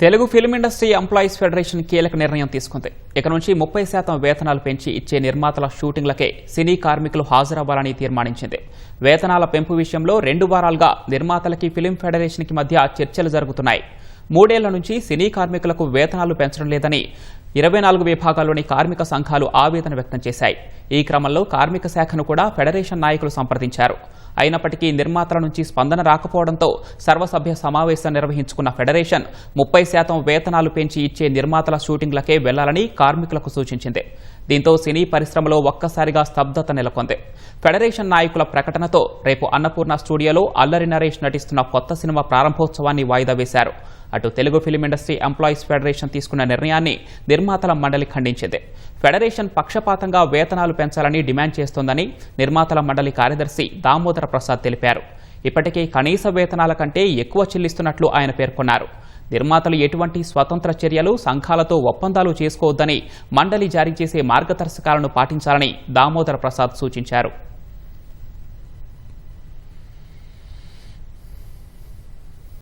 Telugu film industry employees federation కీలక నిర్ణయం తీసుకుంది. ఇక నుంచి ముప్పై శాతం వేతనాలు పెంచి ఇచ్చే నిర్మాతల షూటింగ్లకే సినీ కార్మికులు హాజరవ్వాలని తీర్మానించింది. వేతనాల పెంపు విషయంలో రెండు వారాలుగా నిర్మాతలకి ఫిల్మ్ ఫెడరేషన్కి మధ్య చర్చలు జరుగుతున్నాయి. మూడేళ్ళ నుంచి సినీ కార్మికులకు వేతనాలు పెంచడం లేదని ఇరవై నాలుగు విభాగాల్లోని కార్మిక సంఘాలు ఆవేదన వ్యక్తం చేశాయి. ఈ క్రమంలో కార్మిక శాఖను కూడా ఫెడరేషన్ నాయకులు సంప్రదించారు. అయినప్పటికీ నిర్మాతల నుంచి స్పందన రాకపోవడంతో సర్వసభ్య సమావేశం నిర్వహించుకున్న ఫెడరేషన్ ముప్పై శాతం వేతనాలు పెంచి ఇచ్చే నిర్మాతల షూటింగ్లకే వెళ్ళాలని కార్మికులకు సూచించింది. దీంతో సినీ పరిశ్రమలో ఒక్కసారిగా స్తబ్దత నెలకొంది. ఫెడరేషన్ నాయకుల ప్రకటనతో రేపు అన్నపూర్ణ స్టూడియోలో అల్లరి నరేష్ నటిస్తున్న కొత్త సినిమా ప్రారంభోత్సవాన్ని వాయిదా వేశారు. అటు Telugu film industry employees federation తీసుకున్న నిర్ణయాన్ని నిర్మాతల మండలి ఖండించింది. ఫెడరేషన్ పక్షపాతంగా వేతనాలు పెంచాలని డిమాండ్ చేస్తోందని నిర్మాతల మండలి కార్యదర్శి దామోదర ప్రసాద్ తెలిపారు. ఇప్పటికే కనీస వేతనాల కంటే ఎక్కువ చెల్లిస్తున్నట్లు ఆయన పేర్కొన్నారు. నిర్మాతలు ఎటువంటి స్వతంత్ర చర్యలు సంఘాలతో ఒప్పందాలు చేసుకోవద్దని మండలి జారీ చేసే మార్గదర్శకాలను పాటించాలని దామోదర ప్రసాద్ సూచించారు.